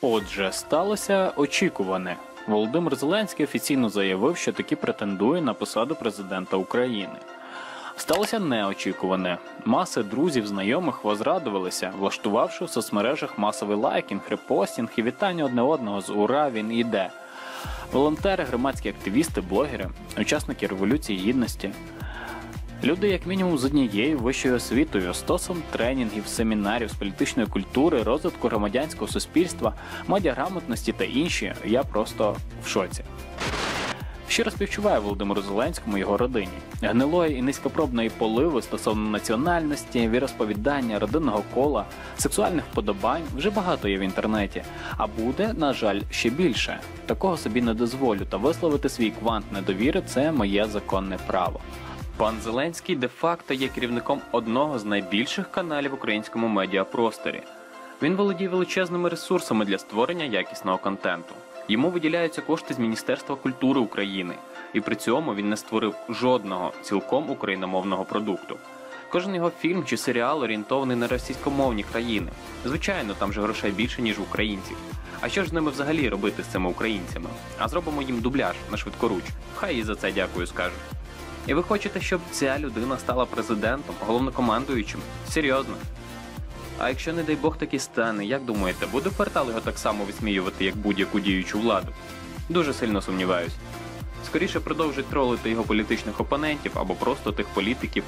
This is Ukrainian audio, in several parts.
Отже, сталося очікуване. Володимир Зеленський офіційно заявив, що таки претендує на посаду президента України. Сталося неочікуване. Маси друзів, знайомих возрадувалися, влаштувавши в соцмережах масовий лайкінг, репостінг і вітання одне одного з Ура він іде. Волонтери, громадські активісти, блогери, учасники революції гідності. Люди, як мінімум, з однією вищою освітою, стосом тренінгів, семінарів з політичної культури, розвитку громадянського суспільства, медіаграмотності та інші, я просто в шоці. Щиро співчуваю Володимиру Зеленському його родині. Гнилої і низькопробної поливи стосовно національності, віросповідання, родинного кола, сексуальних вподобань вже багато є в інтернеті. А буде, на жаль, ще більше. Такого собі не дозволю, та висловити свій квант недовіри це моє законне право. Пан Зеленський де-факто є керівником одного з найбільших каналів в українському медіапросторі. Він володіє величезними ресурсами для створення якісного контенту. Йому виділяються кошти з Міністерства культури України, і при цьому він не створив жодного цілком україномовного продукту. Кожен його фільм чи серіал орієнтований на російськомовні країни. Звичайно, там же грошей більше, ніж українців. А що ж з ними взагалі робити з цими українцями? А зробимо їм дубляж на швидкоруч. Хай і за це дякую скажуть. І ви хочете, щоб ця людина стала президентом, головнокомандуючим? Серйозно. А якщо, не дай Бог, таки стане, як думаєте, буде квартал його так само висміювати, як будь-яку діючу владу? Дуже сильно сумніваюсь. Скоріше продовжить тролити його політичних опонентів або просто тих політиків,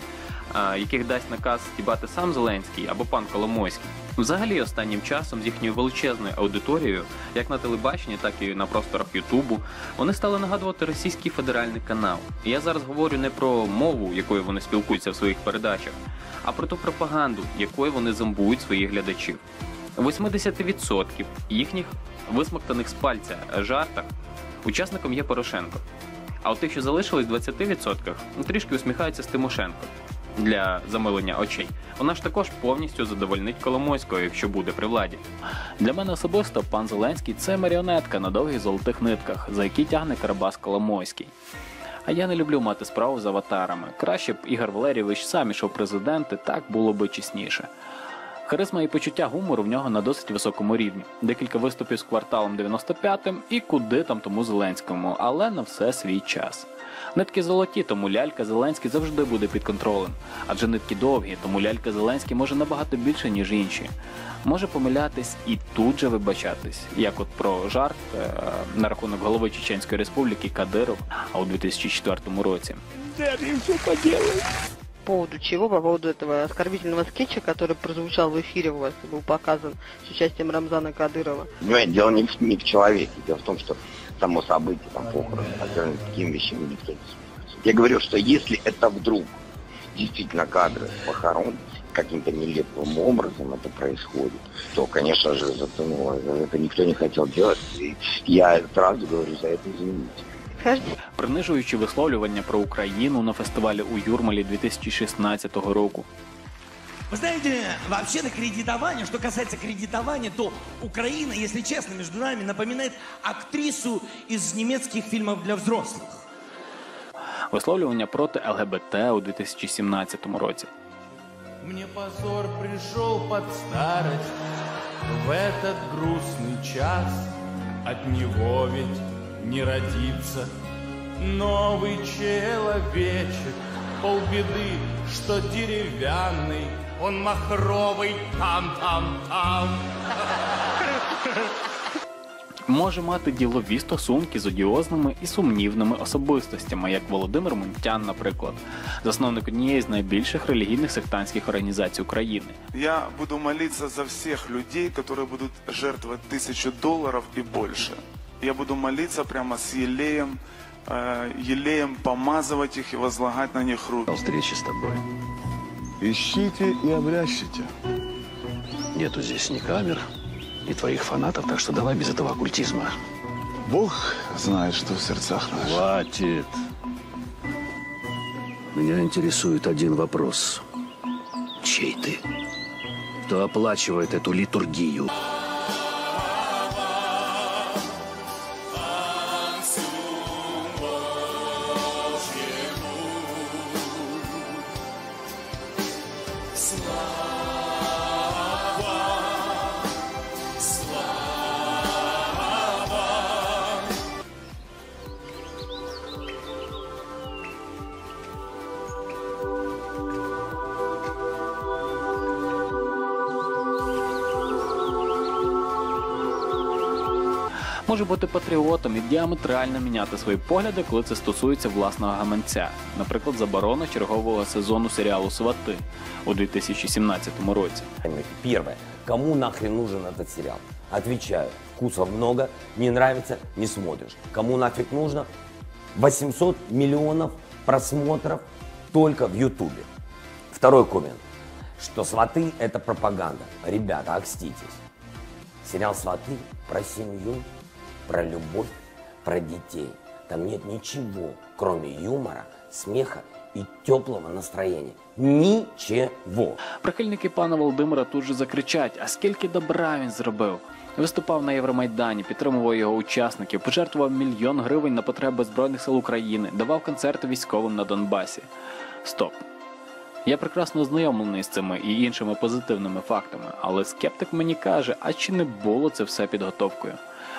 яких дасть наказ стібати сам Зеленський або пан Коломойський. Взагалі, останнім часом з їхньою величезною аудиторією, як на телебаченні, так і на просторах Ютубу, вони стали нагадувати російський федеральний канал. Я зараз говорю не про мову, якою вони спілкуються в своїх передачах, а про ту пропаганду, якою вони зомбують своїх глядачів. 80% їхніх висмоктаних з пальця жартах учасником є Порошенко. А у тих, що залишились 20%, ну, трішки усміхаються з Тимошенко для замилення очей. Вона ж також повністю задовольнить Коломойського, якщо буде при владі. Для мене особисто пан Зеленський це маріонетка на довгих золотих нитках, за які тягне Карабас Коломойський. А я не люблю мати справу з аватарами. Краще б Ігор Валерійович сам ішов президенти, так було би чесніше. Харизма і почуття гумору в нього на досить високому рівні. Декілька виступів з кварталом 95-м і куди там тому Зеленському, але на все свій час. Нитки золоті, тому лялька Зеленський завжди буде під контролем. Адже нитки довгі, тому лялька Зеленський може набагато більше, ніж інші. Може помилятись і тут же вибачатись, як от про жарт е- на рахунок голови Чеченської республіки Кадиров, у 2004 році. По поводу чего? По поводу этого оскорбительного скетча, который прозвучал в эфире у вас и был показан с участием Рамзана Кадырова. Понимаете, дело не в, не в человеке, дело в том, что само событие, там, похороны, такими вещами никто не смеется. Я говорю, что если это вдруг действительно кадры похорон, каким-то нелепым образом это происходит, то, конечно же, это, ну, это никто не хотел делать. И я сразу говорю за это извините. Скажите, принижуючи висловлювання про Україну на фестивалі у Юрмалі 2016 року. Вы знаете, вообще-то кредитование, что касается кредитования, то Украина, если честно, между нами напоминает актрису из немецких фильмов для взрослых. Висловлювання проти ЛГБТ у 2017 році. Мне позор пришел под старость В этот грустный час От него ведь не родится Новый человечек Полбеды, что деревянный Он махровый там-там-там Може мати ділові стосунки з одіозними і сумнівними особистостями, як Володимир Мунтян, наприклад, засновник однієї з найбільших релігійних сектантських організацій України. Я буду молиться за всех людей, которые будут жертвовать тысячу долларов и больше. Я буду молиться прямо с елеем, э, елеем помазывать их и возлагать на них руки. встречи с тобой. Ищите и обрящите. Нету здесь ни камер, ни твоих фанатов, так что давай без этого оккультизма. Бог знает, что в сердцах наших. Хватит. Меня интересует один вопрос. Чей ты? Кто оплачивает эту литургию? Senhor. може бути патріотом і діаметрально міняти свої погляди, коли це стосується власного гаманця, наприклад, заборона чергового сезону серіалу Свати у 2017 році. Первое. Кому нахрен нужен этот сериал? Отвечаю. Вкусов много, не нравится, не смотришь. Кому нафиг нужно? 800 миллионов просмотров только в Ютубе. Второй коммент. Что сваты – это пропаганда. Ребята, окститесь. Сериал «Сваты» про семью, про любовь, про детей. Там нет ничего, кроме юмора, смеха и теплого настроения. Ничего. Прихильники пана Володимира тут же закричать: а скільки добра він зробив? Виступав на Євромайдані, підтримував його учасників, пожертвував мільйон гривень на потреби Збройних сил України, давав концерти військовим на Донбасі. Стоп. Я прекрасно ознайомлений з цими і іншими позитивними фактами, але скептик мені каже, а чи не було це все підготовкою?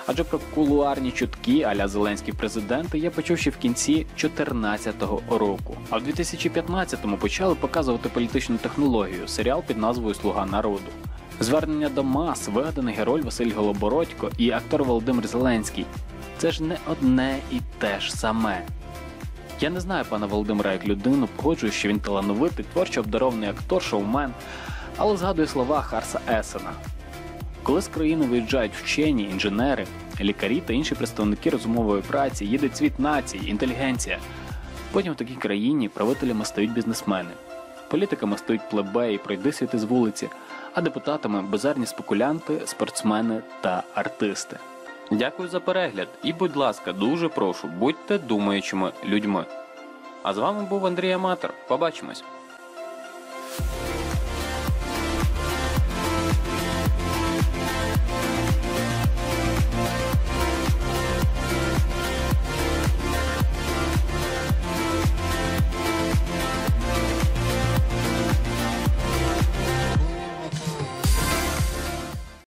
Адже про кулуарні чутки аля Зеленський президенти я почув ще в кінці 2014 року. А в 2015-му почали показувати політичну технологію серіал під назвою Слуга народу. Звернення до мас, вигаданий герой Василь Голобородько і актор Володимир Зеленський. Це ж не одне і те ж саме. Я не знаю пана Володимира як людину, погоджуюсь, що він талановитий, творчо обдарований актор, шоумен, але згадую слова Харса Есена. Коли з країни виїжджають вчені, інженери, лікарі та інші представники розумової праці, їде цвіт нації, інтелігенція. Потім в такій країні правителями стають бізнесмени, політиками стають плебеї, пройди світи з вулиці, а депутатами безарні спекулянти, спортсмени та артисти. Дякую за перегляд і, будь ласка, дуже прошу, будьте думаючими людьми. А з вами був Андрій Аматор. Побачимось.